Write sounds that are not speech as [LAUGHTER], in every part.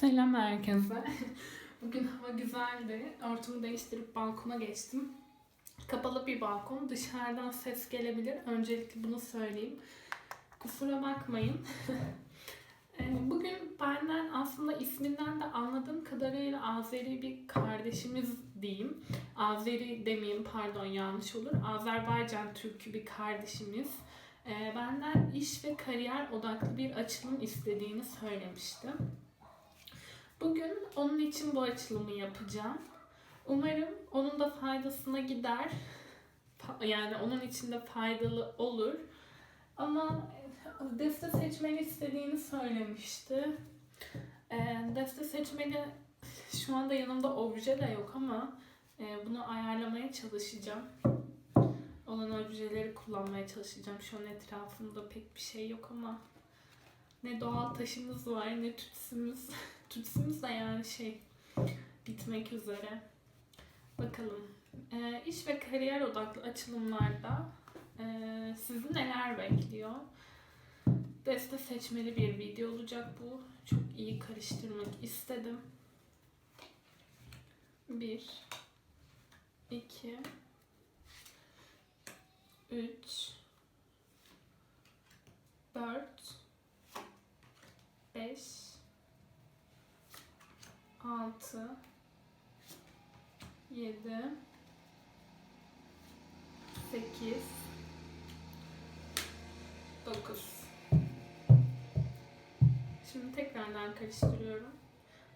Selam herkese. [LAUGHS] Bugün hava güzeldi. Ortamı değiştirip balkona geçtim. Kapalı bir balkon. Dışarıdan ses gelebilir. Öncelikle bunu söyleyeyim. Kusura bakmayın. [LAUGHS] Ee, Bugün benden aslında isminden de anladığım kadarıyla Azeri bir kardeşimiz diyeyim. Azeri demeyeyim pardon yanlış olur. Azerbaycan Türk'ü bir kardeşimiz. Ee, Benden iş ve kariyer odaklı bir açılım istediğini söylemişti. Bugün onun için bu açılımı yapacağım. Umarım onun da faydasına gider. Yani onun için de faydalı olur. Ama e, deste seçmeni istediğini söylemişti. E, Deste seçmeni şu anda yanımda obje de yok ama e, bunu ayarlamaya çalışacağım. Olan objeleri kullanmaya çalışacağım. Şu an etrafımda pek bir şey yok ama ne doğal taşımız var ne tütsümüz. [LAUGHS] tütsümüz de yani şey bitmek üzere. Bakalım. Ee, iş ve kariyer odaklı açılımlarda e, sizi neler bekliyor? Deste seçmeli bir video olacak bu. Çok iyi karıştırmak istedim. Bir, iki, üç, dört, 5 6 7 8 9 Şimdi tekrardan karıştırıyorum.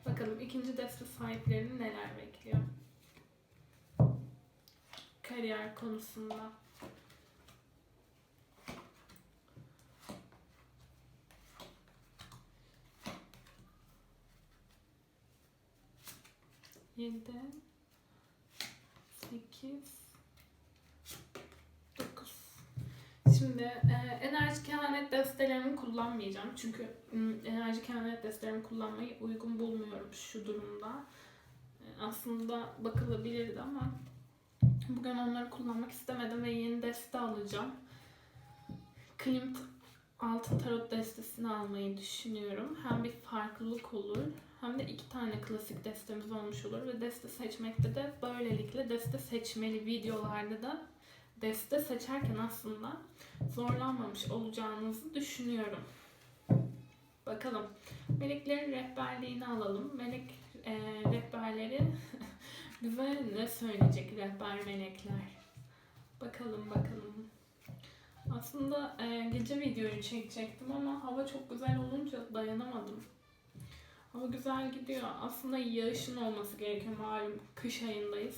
Bakalım ikinci deste sahiplerini neler bekliyor. Kariyer konusunda. Yedi, sekiz, dokuz. Şimdi e, enerji kehanet destelerimi kullanmayacağım. Çünkü enerji kehanet destelerimi kullanmayı uygun bulmuyorum şu durumda. E, aslında bakılabilirdi ama bugün onları kullanmak istemedim ve yeni deste alacağım. Klimt altın tarot destesini almayı düşünüyorum. Hem bir farklılık olur hem de iki tane klasik destemiz olmuş olur ve deste seçmekte de böylelikle deste seçmeli videolarda da deste seçerken aslında zorlanmamış olacağınızı düşünüyorum. Bakalım. Meleklerin rehberliğini alalım. Melek e, rehberleri [LAUGHS] bize ne söyleyecek rehber melekler? Bakalım bakalım. Aslında e, gece videoyu çekecektim ama hava çok güzel olunca dayanamadım. Hava güzel gidiyor. Aslında yağışın olması gerekiyor malum kış ayındayız.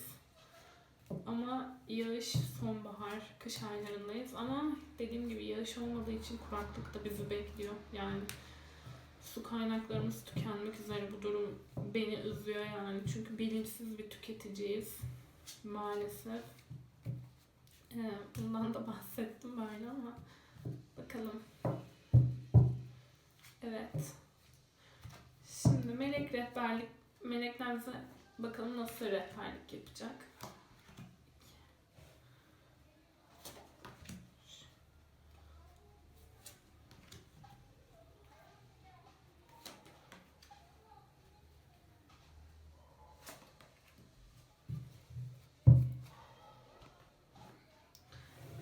Ama yağış sonbahar, kış aylarındayız. Ama dediğim gibi yağış olmadığı için kuraklık da bizi bekliyor. Yani su kaynaklarımız tükenmek üzere bu durum beni üzüyor yani. Çünkü bilinçsiz bir tüketiciyiz maalesef. Ee, bundan da bahsettim böyle ama bakalım. Evet. Şimdi melek rehberlik, melekler bize bakalım nasıl rehberlik yapacak.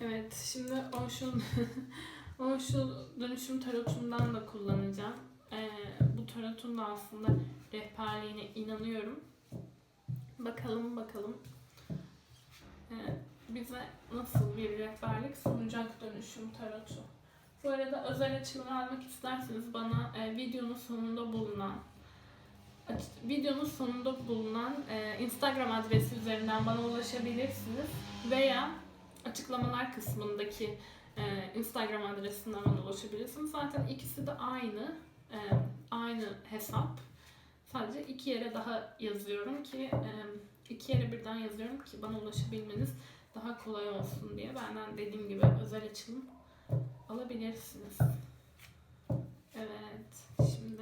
Evet, şimdi Ocean, [LAUGHS] Ocean dönüşüm tarotundan da kullanacağım. Ee, bu tarotun da aslında rehberliğine inanıyorum. Bakalım bakalım ee, bize nasıl bir rehberlik sunacak dönüşüm tarotu. Bu arada özel açılım almak isterseniz bana e, videonun sonunda bulunan videonun sonunda bulunan e, Instagram adresi üzerinden bana ulaşabilirsiniz veya açıklamalar kısmındaki e, Instagram adresinden bana ulaşabilirsiniz. Zaten ikisi de aynı. e, aynı hesap. Sadece iki yere daha yazıyorum ki e, iki yere birden yazıyorum ki bana ulaşabilmeniz daha kolay olsun diye. Benden dediğim gibi özel açılım alabilirsiniz. Evet. Şimdi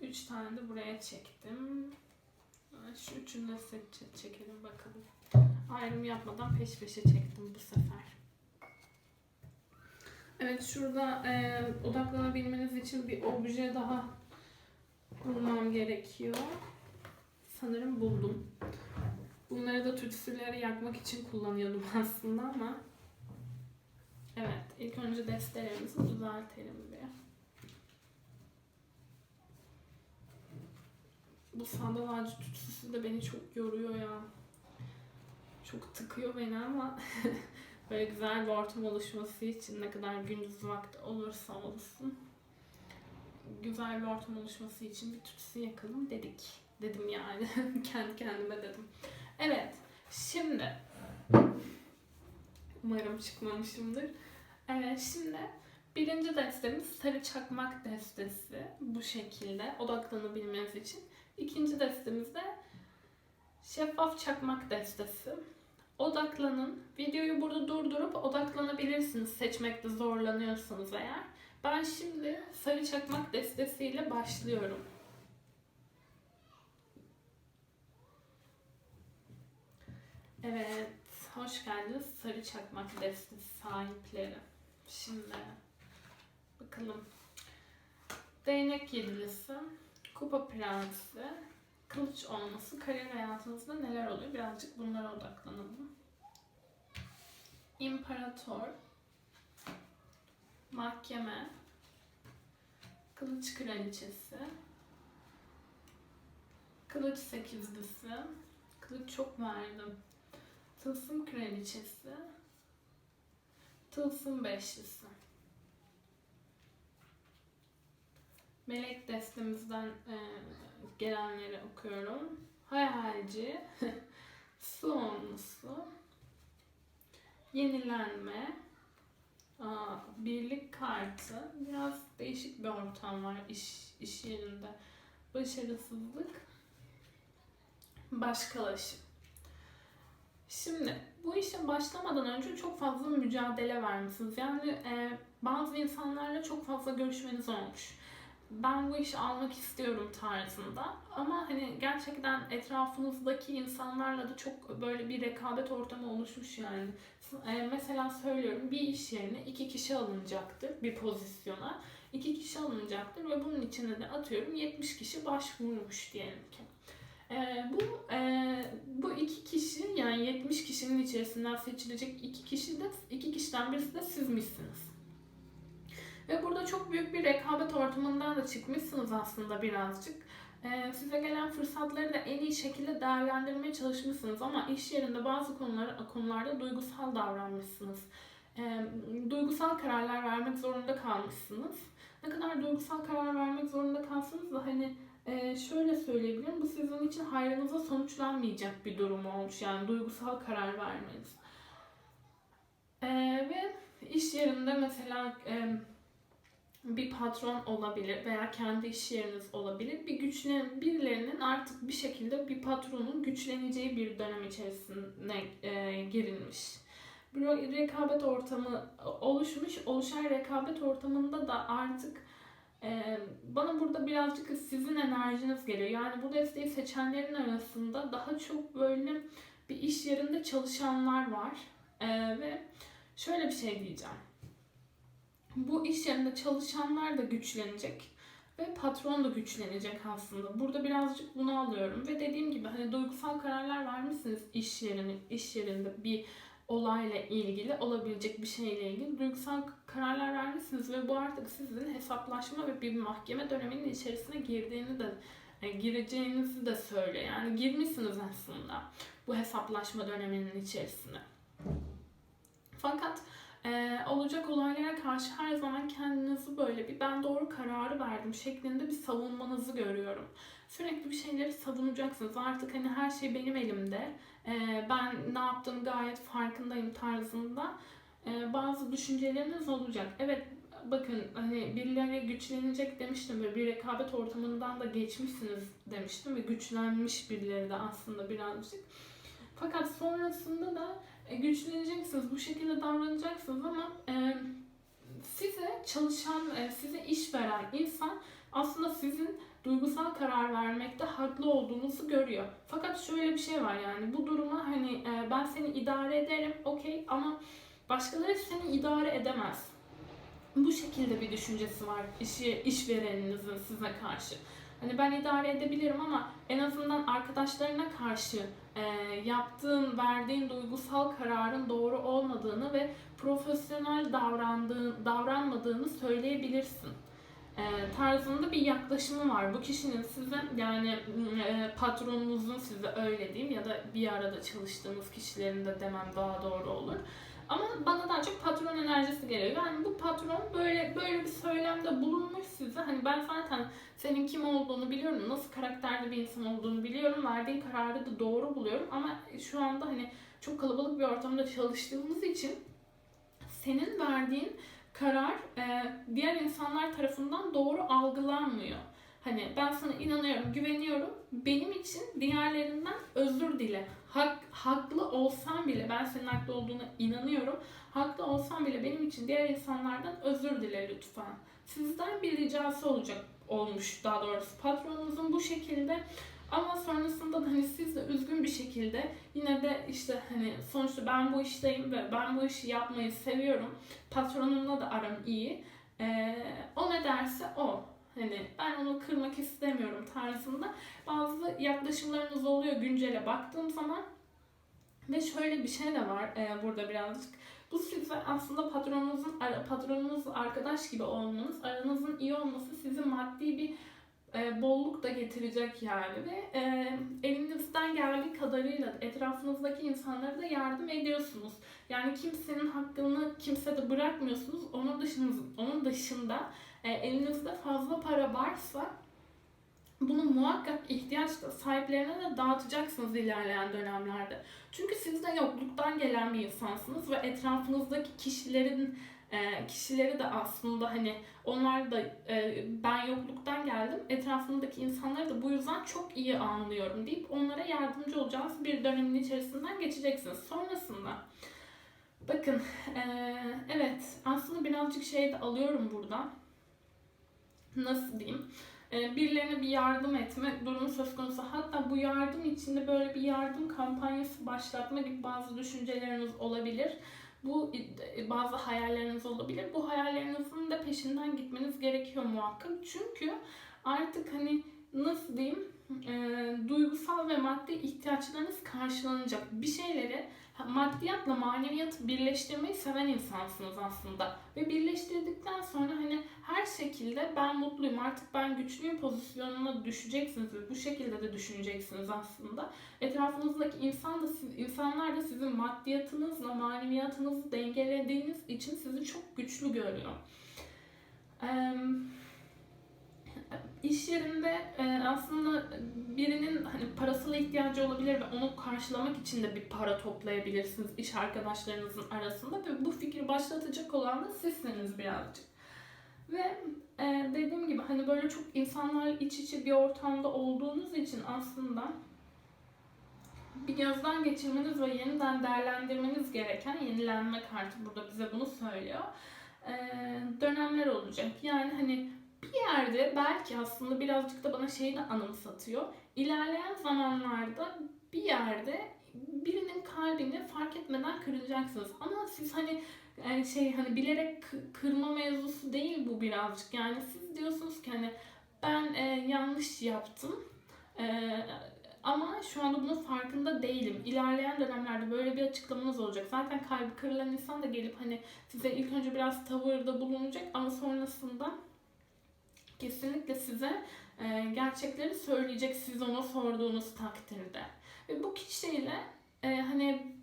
üç tane de buraya çektim. Şu üçünü seç- çekelim bakalım. Ayrım yapmadan peş peşe çektim bu sefer. Evet şurada e, odaklanabilmeniz için bir obje daha bulmam gerekiyor. Sanırım buldum. Bunları da tütsüleri yakmak için kullanıyordum [LAUGHS] aslında ama Evet, ilk önce destelerimizi düzeltelim bir. Bu sandal ağacı tütsüsü de beni çok yoruyor ya. Çok tıkıyor beni ama [LAUGHS] böyle güzel bir ortam oluşması için ne kadar gündüz vakti olursa olsun güzel bir ortam oluşması için bir tütsü yakalım dedik. Dedim yani. [LAUGHS] Kendi kendime dedim. Evet. Şimdi umarım çıkmamışımdır. Evet şimdi birinci destemiz sarı çakmak destesi. Bu şekilde odaklanabilmeniz için. İkinci destemiz de şeffaf çakmak destesi. Odaklanın. Videoyu burada durdurup odaklanabilirsiniz seçmekte zorlanıyorsanız eğer. Ben şimdi sarı çakmak destesiyle başlıyorum. Evet, hoş geldiniz sarı çakmak destesi sahipleri. Şimdi bakalım. Değnek yedilisi, kupa prensi, kılıç olması, kariyer hayatınızda neler oluyor? Birazcık bunlara odaklanalım. İmparator, mahkeme, kılıç kraliçesi, kılıç sekizlisi, kılıç çok verdim. Tılsım kraliçesi, tılsım beşlisi. Melek destemizden e, gelenleri okuyorum. Hayalci, [LAUGHS] su onlusu, yenilenme, aa, birlik kartı. Biraz değişik bir ortam var iş, iş yerinde. Başarısızlık, başkalaşım. Şimdi bu işe başlamadan önce çok fazla mücadele vermişsiniz. Yani e, bazı insanlarla çok fazla görüşmeniz olmuş. Ben bu işi almak istiyorum tarzında. Ama hani gerçekten etrafınızdaki insanlarla da çok böyle bir rekabet ortamı oluşmuş yani. E, mesela söylüyorum bir iş yerine iki kişi alınacaktır bir pozisyona. iki kişi alınacaktır ve bunun içine de atıyorum 70 kişi başvurmuş diyelim ki. Ee, bu e, bu iki kişi yani 70 kişinin içerisinden seçilecek iki kişi de iki kişiden birisi de sizmişsiniz. Ve burada çok büyük bir rekabet ortamından da çıkmışsınız aslında birazcık. Ee, size gelen fırsatları da en iyi şekilde değerlendirmeye çalışmışsınız ama iş yerinde bazı konular, konularda duygusal davranmışsınız. Ee, duygusal kararlar vermek zorunda kalmışsınız. Ne kadar duygusal karar vermek zorunda kalsanız da hani ee, şöyle söyleyebilirim. Bu sizin için hayrınıza sonuçlanmayacak bir durum olmuş. Yani duygusal karar vermeniz. Ee, ve iş yerinde mesela e, bir patron olabilir veya kendi iş yeriniz olabilir. Bir güçlen birilerinin artık bir şekilde bir patronun güçleneceği bir dönem içerisine e, girilmiş. Bir rekabet ortamı oluşmuş. Oluşan rekabet ortamında da artık ee, bana burada birazcık sizin enerjiniz geliyor. Yani bu desteği seçenlerin arasında daha çok böyle bir iş yerinde çalışanlar var. Ee, ve şöyle bir şey diyeceğim. Bu iş yerinde çalışanlar da güçlenecek ve patron da güçlenecek aslında. Burada birazcık bunu alıyorum ve dediğim gibi hani duygusal kararlar vermişsiniz iş yerinin iş yerinde bir olayla ilgili olabilecek bir şeyle ilgili duygusal kararlar vermişsiniz ve bu artık sizin hesaplaşma ve bir mahkeme döneminin içerisine girdiğini de yani gireceğinizi de söyle. Yani girmişsiniz aslında bu hesaplaşma döneminin içerisine. Fakat e, olacak olaylara karşı her zaman kendinizi böyle bir ben doğru kararı verdim şeklinde bir savunmanızı görüyorum. Sürekli bir şeyleri savunacaksınız. Artık hani her şey benim elimde. E, ben ne yaptığım gayet farkındayım tarzında e, bazı düşünceleriniz olacak. Evet bakın hani birileri güçlenecek demiştim ve bir rekabet ortamından da geçmişsiniz demiştim ve güçlenmiş birileri de aslında birazcık. Fakat sonrasında da e, güçleneceksiniz, bu şekilde davranacaksınız ama e, size çalışan, e, size iş veren insan aslında sizin duygusal karar vermekte haklı olduğunuzu görüyor. Fakat şöyle bir şey var yani bu duruma hani e, ben seni idare ederim okey ama başkaları seni idare edemez. bu şekilde bir düşüncesi var işi, işvereninizin size karşı. Hani ben idare edebilirim ama en azından arkadaşlarına karşı e, yaptığın, verdiğin duygusal kararın doğru olmadığını ve profesyonel davrandığın, davranmadığını söyleyebilirsin. E, tarzında bir yaklaşımı var. Bu kişinin size yani e, patronunuzun size öyle diyeyim ya da bir arada çalıştığınız kişilerin de demem daha doğru olur. Ama bana daha çok patron enerjisi geliyor. Yani bu patron böyle böyle bir söylemde bulunmuş size. Hani ben zaten senin kim olduğunu biliyorum, nasıl karakterli bir insan olduğunu biliyorum, verdiğin kararı da doğru buluyorum. Ama şu anda hani çok kalabalık bir ortamda çalıştığımız için senin verdiğin karar e, diğer insanlar tarafından doğru algılanmıyor. Hani ben sana inanıyorum, güveniyorum. Benim için diğerlerinden özür dile. Hak, haklı olsam bile ben senin haklı olduğuna inanıyorum. Haklı olsam bile benim için diğer insanlardan özür dile lütfen. Sizden bir ricası olacak olmuş daha doğrusu patronunuzun bu şekilde ama sonrasında da hani siz de üzgün bir şekilde yine de işte hani sonuçta ben bu işteyim ve ben bu işi yapmayı seviyorum. Patronumla da aram iyi. Ee, o ne derse o. Hani ben onu kırmak istemiyorum tarzında bazı yaklaşımlarınız oluyor güncele baktığım zaman. Ve şöyle bir şey de var e, burada birazcık. Bu size aslında patronunuzun patronunuzla arkadaş gibi olmanız, aranızın iyi olması sizi maddi bir e, bolluk da getirecek yani ve e, elinizden geldiği kadarıyla etrafınızdaki insanlara da yardım ediyorsunuz. Yani kimsenin hakkını kimse de bırakmıyorsunuz. Onun dışında, onun dışında e, elinizde fazla para varsa bunu muhakkak ihtiyaç sahiplerine de dağıtacaksınız ilerleyen dönemlerde. Çünkü siz de yokluktan gelen bir insansınız ve etrafınızdaki kişilerin e, kişileri de aslında hani onlar da e, ben yokluktan geldim etrafındaki insanları da bu yüzden çok iyi anlıyorum deyip onlara yardımcı olacağınız bir dönemin içerisinden geçeceksiniz. Sonrasında bakın e, evet aslında birazcık şey de alıyorum burada nasıl diyeyim e, birilerine bir yardım etme durumu söz konusu. Hatta bu yardım içinde böyle bir yardım kampanyası başlatma gibi bazı düşünceleriniz olabilir. Bu e, bazı hayalleriniz olabilir. Bu hayallerinizin de peşinden gitmeniz gerekiyor muhakkak. Çünkü artık hani nasıl diyeyim e, ve maddi ihtiyaçlarınız karşılanacak. Bir şeyleri maddiyatla maneviyatı birleştirmeyi seven insansınız aslında. Ve birleştirdikten sonra hani her şekilde ben mutluyum artık ben güçlüyüm pozisyonuna düşeceksiniz ve bu şekilde de düşüneceksiniz aslında. Etrafınızdaki insan da insanlar da sizin maddiyatınızla maneviyatınızı dengelediğiniz için sizi çok güçlü görüyor. Eee iş yerinde e, aslında birinin hani parasal ihtiyacı olabilir ve onu karşılamak için de bir para toplayabilirsiniz iş arkadaşlarınızın arasında ve bu fikri başlatacak olan da sizsiniz birazcık. Ve e, dediğim gibi hani böyle çok insanlarla iç içe bir ortamda olduğunuz için aslında bir gözden geçirmeniz ve yeniden değerlendirmeniz gereken yenilenme kartı burada bize bunu söylüyor. E, dönemler olacak. Yani hani bir yerde belki aslında birazcık da bana şeyi de anımsatıyor. İlerleyen zamanlarda bir yerde birinin kalbini fark etmeden kıracaksınız. Ama siz hani şey hani bilerek kırma mevzusu değil bu birazcık. Yani siz diyorsunuz ki hani ben e, yanlış yaptım. E, ama şu anda bunun farkında değilim. İlerleyen dönemlerde böyle bir açıklamanız olacak. Zaten kalbi kırılan insan da gelip hani size ilk önce biraz tavırda bulunacak ama sonrasında kesinlikle size e, gerçekleri söyleyecek siz ona sorduğunuz takdirde. Ve bu kişiyle e, hani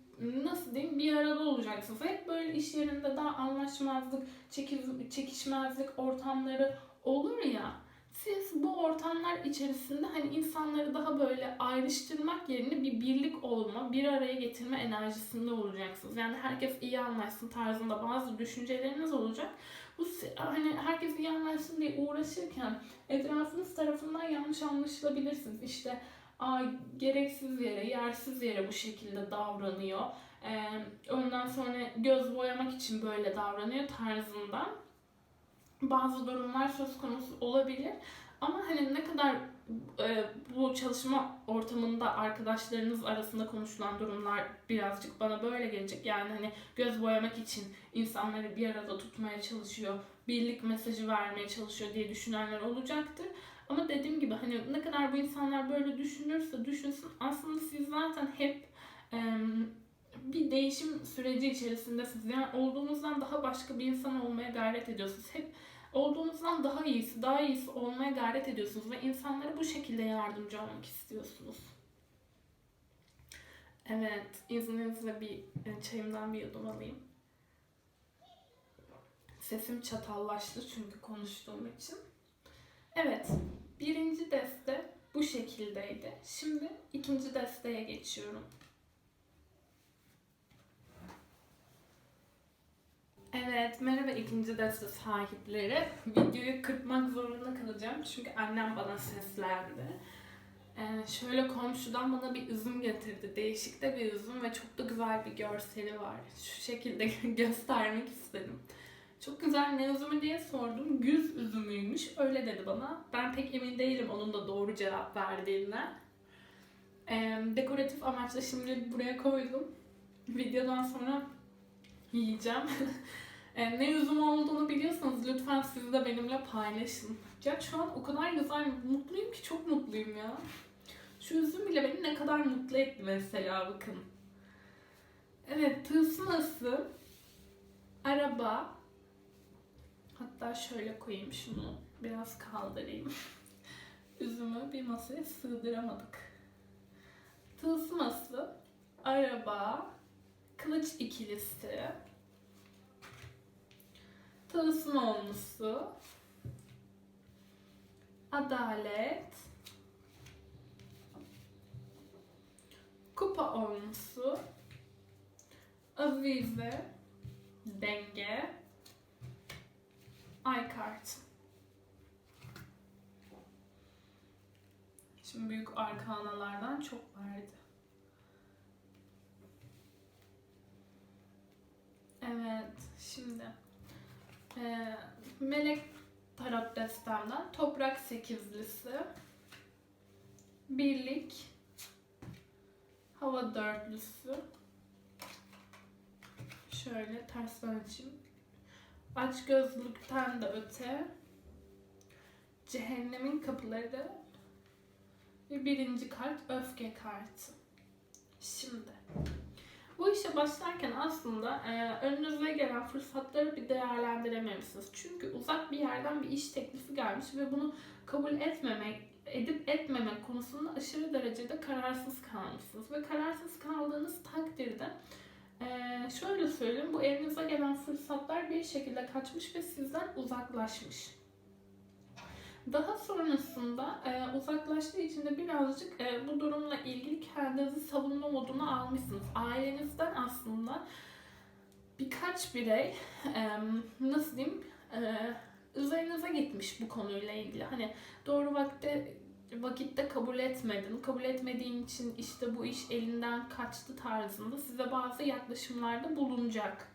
nasıl diyeyim bir arada olacaksınız. Hep böyle iş yerinde daha anlaşmazlık, çekiş, çekişmezlik ortamları olur ya. Siz bu ortamlar içerisinde hani insanları daha böyle ayrıştırmak yerine bir birlik olma, bir araya getirme enerjisinde olacaksınız. Yani herkes iyi anlaşsın tarzında bazı düşünceleriniz olacak. Bu hani herkes iyi anlaşsın diye uğraşırken etrafınız tarafından yanlış anlaşılabilirsiniz. İşte a, gereksiz yere, yersiz yere bu şekilde davranıyor. Ee, ondan sonra göz boyamak için böyle davranıyor tarzında bazı durumlar söz konusu olabilir. Ama hani ne kadar bu çalışma ortamında arkadaşlarınız arasında konuşulan durumlar birazcık bana böyle gelecek. Yani hani göz boyamak için insanları bir arada tutmaya çalışıyor, birlik mesajı vermeye çalışıyor diye düşünenler olacaktır. Ama dediğim gibi hani ne kadar bu insanlar böyle düşünürse düşünsün aslında siz zaten hep em, bir değişim süreci içerisindesiniz. Yani olduğunuzdan daha başka bir insan olmaya gayret ediyorsunuz. Hep olduğunuzdan daha iyisi, daha iyisi olmaya gayret ediyorsunuz ve insanlara bu şekilde yardımcı olmak istiyorsunuz. Evet, izninizle bir e, çayımdan bir yudum alayım. Sesim çatallaştı çünkü konuştuğum için. Evet, birinci deste bu şekildeydi. Şimdi ikinci desteye geçiyorum. Evet, merhaba ikinci deste sahipleri. Videoyu kırpmak zorunda kalacağım çünkü annem bana seslendi. Ee, şöyle komşudan bana bir üzüm getirdi. Değişik de bir üzüm ve çok da güzel bir görseli var. Şu şekilde [LAUGHS] göstermek istedim. Çok güzel ne üzümü diye sordum. Güz üzümüymüş. Öyle dedi bana. Ben pek emin değilim onun da doğru cevap verdiğinden. Ee, dekoratif amaçla şimdi buraya koydum. Videodan sonra yiyeceğim. [LAUGHS] E, ne üzüm olduğunu biliyorsanız lütfen siz de benimle paylaşın. Ya şu an o kadar güzel, mutluyum ki çok mutluyum ya. Şu üzüm bile beni ne kadar mutlu etti mesela bakın. Evet tılsıması, araba, hatta şöyle koyayım şunu biraz kaldırayım. [LAUGHS] Üzümü bir masaya sığdıramadık. Tılsıması, araba, kılıç ikilisi, tılsım olmuşsu, adalet, kupa olmuşsu, avize, denge, ay kartı. Şimdi büyük arkanalardan çok verdi. Evet, şimdi. Eee, melek tarot destemden toprak sekizlisi, birlik, hava dörtlüsü, şöyle tersten açayım, aç gözlükten de öte, cehennemin kapıları ve birinci kart öfke kartı. Şimdi bu işe başlarken aslında e, önünüze gelen fırsatları bir değerlendirememişsiniz. Çünkü uzak bir yerden bir iş teklifi gelmiş ve bunu kabul etmemek, edip etmemek konusunda aşırı derecede kararsız kalmışsınız. Ve kararsız kaldığınız takdirde e, şöyle söyleyeyim bu elinize gelen fırsatlar bir şekilde kaçmış ve sizden uzaklaşmış. Daha sonrasında e, uzaklaştığı için de birazcık e, bu durumla ilgili kendinizi savunma moduna almışsınız. Ailenizden aslında birkaç birey e, nasıl diyeyim e, üzerinize gitmiş bu konuyla ilgili. Hani doğru vakte vakitte kabul etmedin, kabul etmediğin için işte bu iş elinden kaçtı tarzında size bazı yaklaşımlarda bulunacak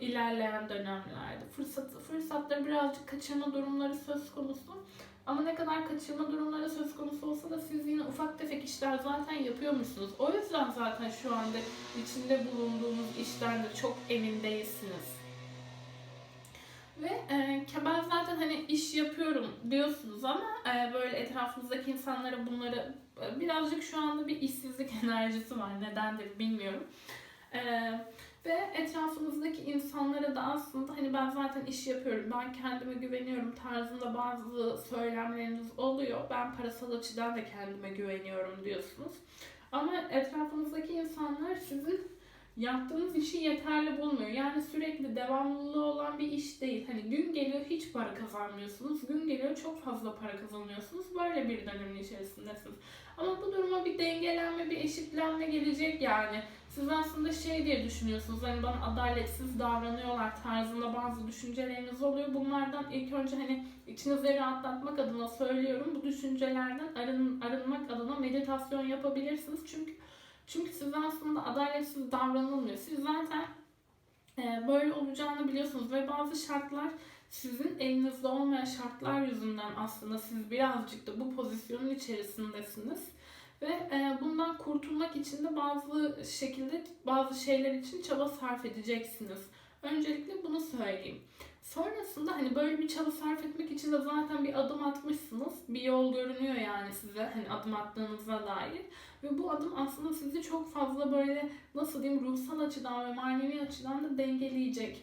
ilerleyen dönemlerde. Fırsat, fırsatları birazcık kaçırma durumları söz konusu. Ama ne kadar kaçırma durumları söz konusu olsa da siz yine ufak tefek işler zaten yapıyormuşsunuz. O yüzden zaten şu anda içinde bulunduğunuz işten de çok emin değilsiniz. Ve e, ben zaten hani iş yapıyorum diyorsunuz ama e, böyle etrafınızdaki insanlara bunları e, birazcık şu anda bir işsizlik [LAUGHS] enerjisi var. Nedendir bilmiyorum. Eee ve etrafınızdaki insanlara da aslında hani ben zaten iş yapıyorum, ben kendime güveniyorum tarzında bazı söylemleriniz oluyor. Ben parasal açıdan da kendime güveniyorum diyorsunuz. Ama etrafınızdaki insanlar sizin yaptığınız işi yeterli bulmuyor. Yani sürekli devamlılığı olan bir iş değil. Hani gün geliyor hiç para kazanmıyorsunuz. Gün geliyor çok fazla para kazanıyorsunuz. Böyle bir dönemin içerisindesiniz. Ama bu duruma bir dengelenme, bir eşitlenme gelecek yani. Siz aslında şey diye düşünüyorsunuz. Hani bana adaletsiz davranıyorlar tarzında bazı düşünceleriniz oluyor. Bunlardan ilk önce hani içinizi rahatlatmak adına söylüyorum. Bu düşüncelerden arın, arınmak adına meditasyon yapabilirsiniz. Çünkü çünkü size aslında adaletsiz davranılmıyor. Siz zaten e, böyle olacağını biliyorsunuz ve bazı şartlar sizin elinizde olmayan şartlar yüzünden aslında siz birazcık da bu pozisyonun içerisindesiniz. Ve e, bundan kurtulmak için de bazı şekilde bazı şeyler için çaba sarf edeceksiniz. Öncelikle bunu söyleyeyim. Sonrasında hani böyle bir çaba sarf etmek için de zaten bir adım atmışsınız. Bir yol görünüyor yani size hani adım attığınıza dair. Ve bu adım aslında sizi çok fazla böyle nasıl diyeyim ruhsal açıdan ve manevi açıdan da dengeleyecek.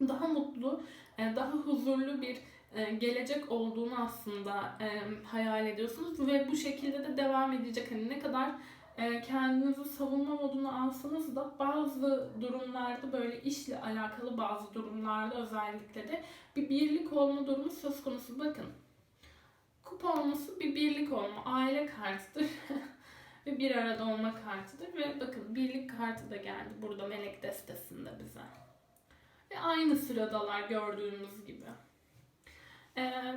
Daha mutlu, e, daha huzurlu bir e, gelecek olduğunu aslında e, hayal ediyorsunuz ve bu şekilde de devam edecek. Hani ne kadar kendinizi savunma moduna alsanız da bazı durumlarda böyle işle alakalı bazı durumlarda özellikle de bir birlik olma durumu söz konusu. Bakın kupa olması bir birlik olma, aile kartıdır [LAUGHS] ve bir arada olma kartıdır ve bakın birlik kartı da geldi burada melek destesinde bize. Ve aynı sıradalar gördüğümüz gibi. Ee,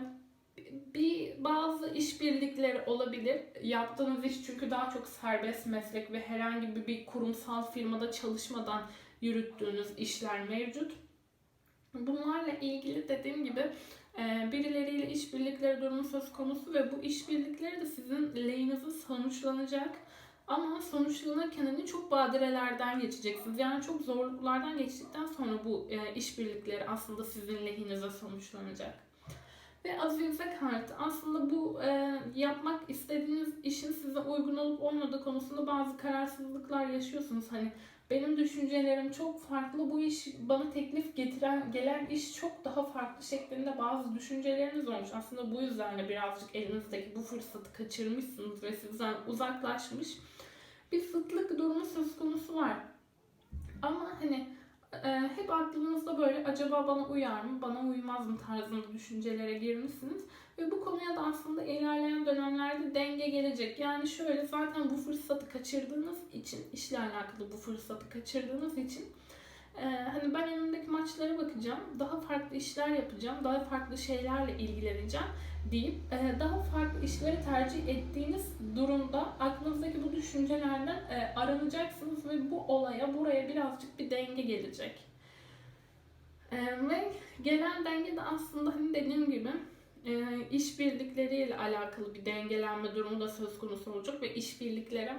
bir bazı işbirlikleri olabilir. Yaptığınız iş çünkü daha çok serbest meslek ve herhangi bir, bir kurumsal firmada çalışmadan yürüttüğünüz işler mevcut. Bunlarla ilgili dediğim gibi e, birileriyle işbirlikleri durumu söz konusu ve bu işbirlikleri de sizin lehinize sonuçlanacak. Ama sonuçlanırken hani çok badirelerden geçeceksiniz. Yani çok zorluklardan geçtikten sonra bu e, işbirlikleri aslında sizin lehinize sonuçlanacak. Ve azize kartı aslında bu e, yapmak istediğiniz işin size uygun olup olmadığı konusunda bazı kararsızlıklar yaşıyorsunuz. Hani benim düşüncelerim çok farklı, bu iş bana teklif getiren, gelen iş çok daha farklı şeklinde bazı düşünceleriniz olmuş. Aslında bu yüzden de birazcık elinizdeki bu fırsatı kaçırmışsınız ve sizden uzaklaşmış bir sıtlık durumu söz konusu var. Ama hani e, hep aklınızda böyle acaba bana uyar mı, bana uymaz mı tarzında düşüncelere girmişsiniz. Ve bu konuya da aslında ilerleyen dönemlerde denge gelecek. Yani şöyle zaten bu fırsatı kaçırdığınız için, işle alakalı bu fırsatı kaçırdığınız için e, hani ben önümdeki maçlara bakacağım, daha farklı işler yapacağım, daha farklı şeylerle ilgileneceğim deyip e, daha farklı işleri tercih ettiğiniz durumda aklınızdaki bu düşüncelerden e, aranacaksınız ve bu olaya buraya birazcık bir denge gelecek. E, ve gelen denge de aslında hani dediğim gibi e, işbirlikleriyle alakalı bir dengelenme durumu da söz konusu olacak ve işbirlikleri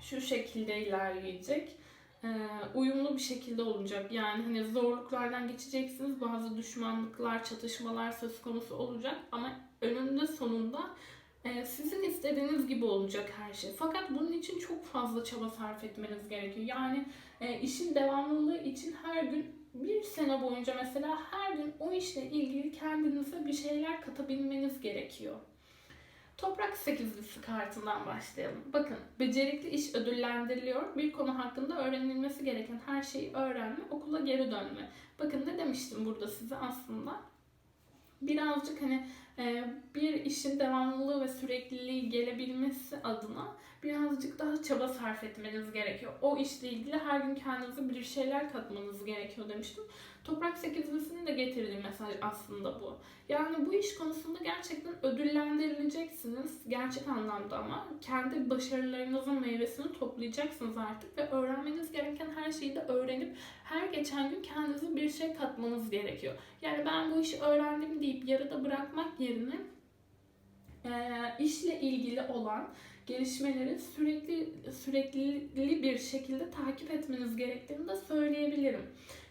şu şekilde ilerleyecek. E, uyumlu bir şekilde olacak. Yani hani zorluklardan geçeceksiniz. Bazı düşmanlıklar, çatışmalar söz konusu olacak ama önünde sonunda e, sizin istediğiniz gibi olacak her şey. Fakat bunun için çok fazla çaba sarf etmeniz gerekiyor. Yani e, işin devamlılığı için her gün bir sene boyunca mesela her gün o işle ilgili kendinize bir şeyler katabilmeniz gerekiyor. Toprak sekizlisi kartından başlayalım. Bakın, becerikli iş ödüllendiriliyor. Bir konu hakkında öğrenilmesi gereken her şeyi öğrenme, okula geri dönme. Bakın ne demiştim burada size aslında? Birazcık hani e, bir işin devamlılığı ve sürekliliği gelebilmesi adına birazcık daha çaba sarf etmeniz gerekiyor. O işle ilgili her gün kendinize bir şeyler katmanız gerekiyor demiştim. Toprak sekizlisinin de getirdiği mesaj aslında bu. Yani bu iş konusunda gerçekten ödüllendirileceksiniz. Gerçek anlamda ama kendi başarılarınızın meyvesini toplayacaksınız artık ve öğrenmeniz gereken her şeyi de öğrenip her geçen gün kendinize bir şey katmanız gerekiyor. Yani ben bu işi öğrendim deyip yarıda bırakmak yerine e, işle ilgili olan gelişmeleri sürekli sürekli bir şekilde takip etmeniz gerektiğini de söyleyebilirim.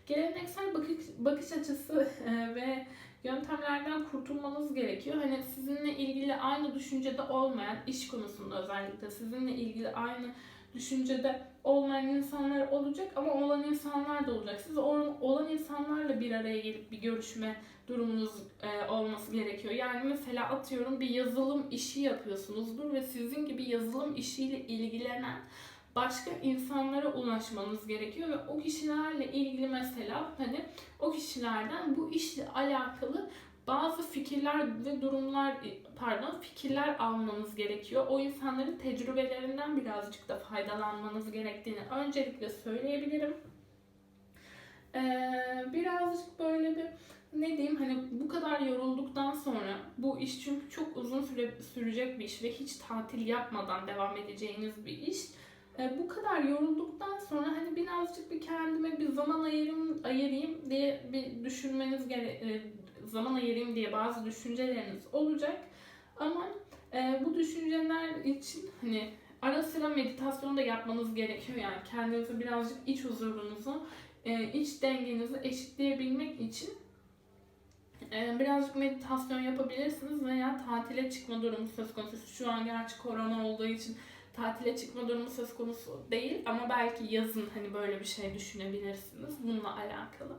Geleneksel bakış, bakış açısı e, ve yöntemlerden kurtulmanız gerekiyor. Hani sizinle ilgili aynı düşüncede olmayan iş konusunda özellikle sizinle ilgili aynı düşüncede olmayan insanlar olacak ama olan insanlar da olacak. Siz olan insanlarla bir araya gelip bir görüşme durumunuz e, olması gerekiyor. Yani mesela atıyorum bir yazılım işi yapıyorsunuzdur ve sizin gibi yazılım işiyle ilgilenen başka insanlara ulaşmanız gerekiyor ve o kişilerle ilgili mesela hani o kişilerden bu işle alakalı bazı fikirler ve durumlar pardon fikirler almanız gerekiyor. O insanların tecrübelerinden birazcık da faydalanmanız gerektiğini öncelikle söyleyebilirim. Ee, birazcık böyle bir ne diyeyim hani bu kadar yorulduktan sonra bu iş çünkü çok uzun süre sürecek bir iş ve hiç tatil yapmadan devam edeceğiniz bir iş. E, bu kadar yorulduktan sonra hani biraz birazcık bir kendime bir zaman ayırayım, ayırayım diye bir düşünmeniz gere e, zaman ayırayım diye bazı düşünceleriniz olacak. Ama e, bu düşünceler için hani ara sıra meditasyon da yapmanız gerekiyor yani kendinizi birazcık iç huzurunuzu, e, iç dengenizi eşitleyebilmek için e, birazcık meditasyon yapabilirsiniz veya tatile çıkma durumu söz konusu. Şu an gerçi korona olduğu için tatile çıkma durumu söz konusu değil ama belki yazın hani böyle bir şey düşünebilirsiniz bununla alakalı.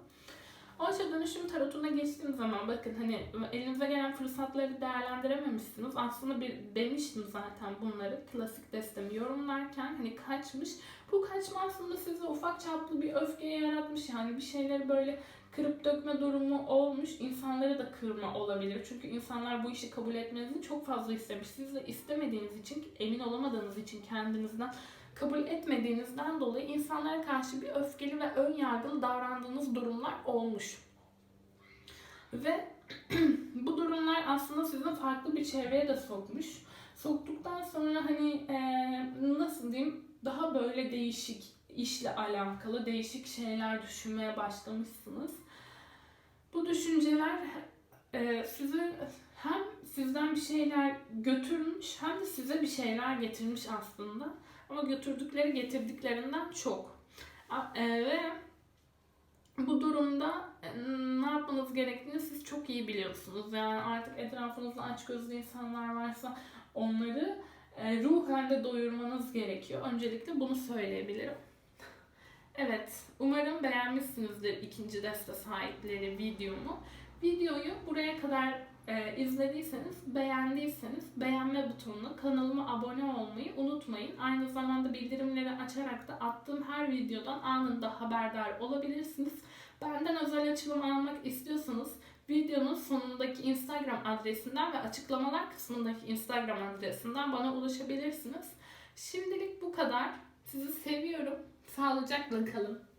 Oysa dönüşüm tarotuna geçtiğim zaman bakın hani elinize gelen fırsatları değerlendirememişsiniz. Aslında bir demiştim zaten bunları klasik destemi yorumlarken hani kaçmış. Bu kaçma aslında size ufak çaplı bir öfke yaratmış. Yani bir şeyleri böyle kırıp dökme durumu olmuş. İnsanları da kırma olabilir. Çünkü insanlar bu işi kabul etmenizi çok fazla istemiş. Siz de istemediğiniz için, emin olamadığınız için kendinizden kabul etmediğinizden dolayı insanlara karşı bir öfkeli ve ön yargılı davrandığınız durumlar olmuş. Ve [CLEARS THROAT] bu durumlar aslında sizi farklı bir çevreye de sokmuş. Soktuktan sonra hani eee, nasıl diyeyim daha böyle değişik işle alakalı değişik şeyler düşünmeye başlamışsınız. Bu düşünceler eee sizi hem sizden bir şeyler götürmüş hem de size bir şeyler getirmiş aslında. Ama götürdükleri getirdiklerinden çok. E, ve bu durumda e, ne yapmanız gerektiğini siz çok iyi biliyorsunuz. Yani artık etrafınızda açgözlü insanlar varsa onları e, ruhen doyurmanız gerekiyor. Öncelikle bunu söyleyebilirim. Evet, umarım beğenmişsinizdir ikinci deste sahipleri videomu. Videoyu buraya kadar e, izlediyseniz, beğendiyseniz beğenme butonuna kanalıma abone olmayı unutmayın. Aynı zamanda bildirimleri açarak da attığım her videodan anında haberdar olabilirsiniz. Benden özel açılım almak istiyorsanız videonun sonundaki Instagram adresinden ve açıklamalar kısmındaki Instagram adresinden bana ulaşabilirsiniz. Şimdilik bu kadar. Sizi seviyorum. Sağlıcakla kalın.